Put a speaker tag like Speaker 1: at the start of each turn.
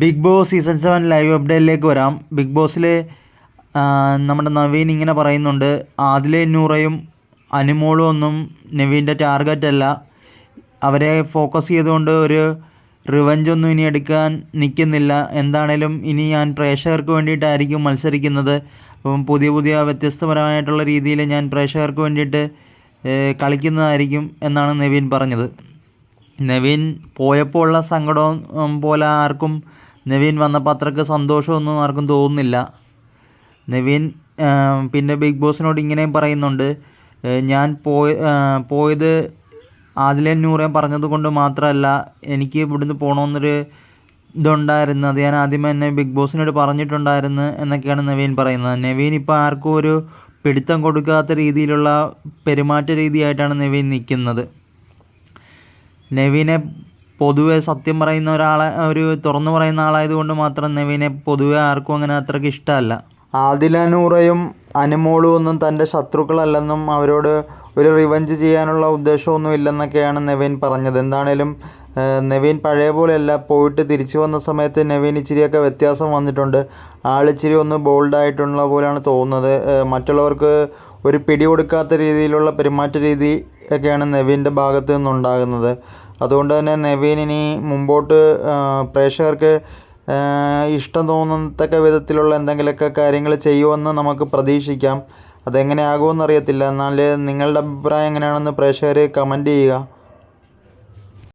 Speaker 1: Bigg Boss season seven live അപ്ഡേറ്റിലേക്ക് വരാം. Big ബോസിൽ നമ്മുടെ നവീൻ ഇങ്ങനെ പറയുന്നുണ്ട് ആദിലെ നൂറയും അനുമോളും ഒന്നും നവീന്റെ ടാർഗറ്റ് അല്ല. അവരെ ഫോക്കസ് ചെയ്തുകൊണ്ട് ഒരു റിവഞ്ച് ഒന്നും ഇനി എടുക്കാൻ നിൽക്കുന്നില്ല. എന്താണേലും ഇനി ഞാൻ പ്രേക്ഷകർക്ക് വേണ്ടിയിട്ടായിരിക്കും മത്സരിക്കുന്നത്. അപ്പം പുതിയ പുതിയ വ്യത്യസ്തപരമായിട്ടുള്ള രീതിയിൽ ഞാൻ പ്രേക്ഷകർക്ക് വേണ്ടിയിട്ട് കളിക്കുന്നതായിരിക്കും എന്നാണ് നവീൻ പറഞ്ഞത്. നവീൻ പോയപ്പോൾ ഉള്ള സങ്കടവും പോലെ ആർക്കും നവീൻ വന്നപ്പോൾ അത്രയ്ക്ക് സന്തോഷമൊന്നും ആർക്കും തോന്നുന്നില്ല. നവീൻ പിന്നെ ബിഗ് ബോസിനോട് ഇങ്ങനെയും പറയുന്നുണ്ട്. ഞാൻ പോയ പോയത് ആദിലെ നൂറേം പറഞ്ഞത് കൊണ്ട് മാത്രമല്ല എനിക്ക് ഇവിടുന്ന് പോകണമെന്നൊരു ഇതുണ്ടായിരുന്നു. അത് ഞാൻ ആദ്യമേ തന്നെ ബിഗ് ബോസിനോട് പറഞ്ഞിട്ടുണ്ടായിരുന്നു എന്നൊക്കെയാണ് നവീൻ പറയുന്നത്. നവീൻ ഇപ്പോൾ ആർക്കും ഒരു പിടുത്തം കൊടുക്കാത്ത രീതിയിലുള്ള പെരുമാറ്റ രീതിയായിട്ടാണ് നവീൻ നിൽക്കുന്നത്. നവീനെ പൊതുവെ സത്യം പറയുന്ന ഒരാളെ ഒരു തുറന്നു പറയുന്ന ആളായത് കൊണ്ട് മാത്രം നവീനെ പൊതുവെ ആർക്കും അങ്ങനെ അത്രയ്ക്ക് ഇഷ്ടമല്ല. ആദിലനൂറയും അനുമോളും ഒന്നും തന്റെ ശത്രുക്കളല്ലെന്നും അവരോട് ഒരു റിവഞ്ച് ചെയ്യാനുള്ള ഉദ്ദേശമൊന്നും ഇല്ലെന്നൊക്കെയാണ് നവീൻ പറഞ്ഞത്. എന്താണേലും നവീൻ പഴയ പോലെയല്ല പോയിട്ട് തിരിച്ചു വന്ന സമയത്ത് നവീൻ ഇച്ചിരിയൊക്കെ വ്യത്യാസം വന്നിട്ടുണ്ട്. ആളിച്ചിരി ഒന്ന് ബോൾഡായിട്ടുള്ള പോലെയാണ് തോന്നുന്നത്. മറ്റുള്ളവർക്ക് ഒരു പിടി കൊടുക്കാത്ത രീതിയിലുള്ള പെരുമാറ്റ രീതി ഒക്കെയാണ് നവീന്റെ ഭാഗത്തു നിന്നുണ്ടാകുന്നത്. അതുകൊണ്ട് തന്നെ നവീൻ ഇനി മുമ്പോട്ട് പ്രേക്ഷകർക്ക് ഇഷ്ടം തോന്നത്തക്ക വിധത്തിലുള്ള എന്തെങ്കിലുമൊക്കെ കാര്യങ്ങൾ ചെയ്യുമെന്ന് നമുക്ക് പ്രതീക്ഷിക്കാം. അതെങ്ങനെ അറിയത്തില്ല എന്നാൽ നിങ്ങളുടെ അഭിപ്രായം എങ്ങനെയാണെന്ന് പ്രേക്ഷകർ കമന്റ് ചെയ്യുക.